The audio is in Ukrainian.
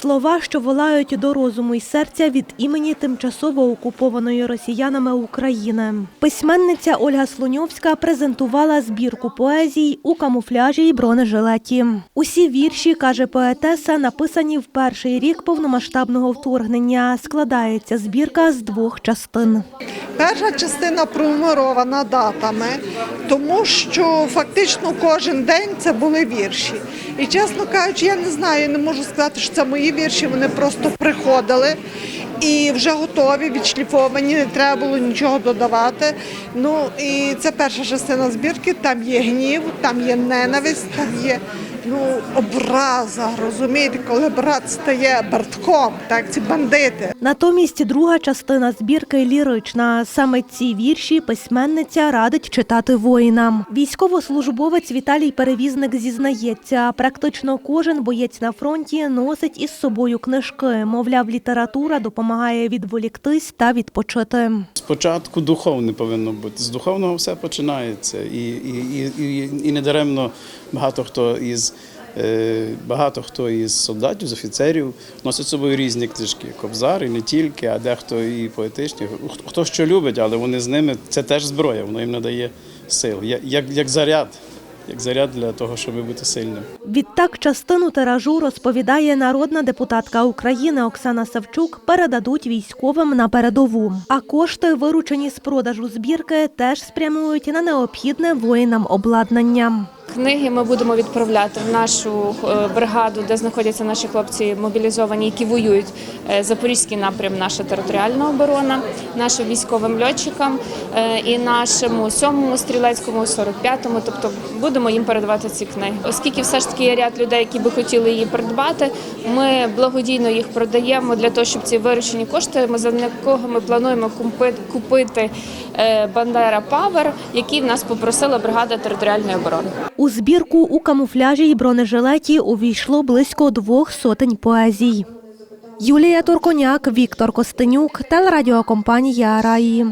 Слова, що волають до розуму й серця від імені тимчасово окупованої росіянами України. Письменниця Ольга Слоньовська презентувала збірку поезій у камуфляжі й бронежилеті. Усі вірші, каже поетеса, написані в перший рік повномасштабного вторгнення. Складається збірка з двох частин. Перша частина пронумерована датами, тому що фактично кожен день це були вірші. І чесно кажучи, я не знаю, не можу сказати, що це мої вірші. Вони просто приходили і вже готові, відшліфовані, не треба було нічого додавати. Ну і це перша частина збірки. Там є гнів, там є ненависть, там є ну образа. Розумієте, коли брат стає бартком, так ці бандити. Натомість друга частина збірки лірична. Саме ці вірші письменниця радить читати воїнам. Військовослужбовець Віталій Перевізник зізнається, практично кожен боєць на фронті носить із собою книжки. Мовляв, література допомагає відволіктись та відпочити. Спочатку духовне повинно бути. З духовного все починається. І, і, і, і, недаремно багато хто із е, багато хто із солдатів, з офіцерів носить з собою різні книжки. Кобзар і не тільки, а дехто і поетичні. Хто що любить, але вони з ними це теж зброя, воно їм надає сил. Як, як заряд, як заряд для того, щоб бути сильним. Відтак частину тиражу розповідає народна депутатка України Оксана Савчук. Передадуть військовим на передову. А кошти, виручені з продажу збірки, теж спрямують на необхідне воїнам обладнання. Книги ми будемо відправляти в нашу е, бригаду, де знаходяться наші хлопці мобілізовані, які воюють. Е, Запорізький напрям, наша територіальна оборона, нашим військовим льотчикам е, і нашому сьомому стрілецькому, 45-му. Тобто будемо їм передавати ці книги. Оскільки все ж таки є ряд людей, які би хотіли її придбати, ми благодійно їх продаємо для того, щоб ці виручені кошти ми за якого ми плануємо купити, Бандера Павер, який в нас попросила бригада територіальної оборони. У збірку у камуфляжі й бронежилеті увійшло близько двох сотень поезій. Юлія Турконяк, Віктор Костенюк, телерадіокомпанія Раї.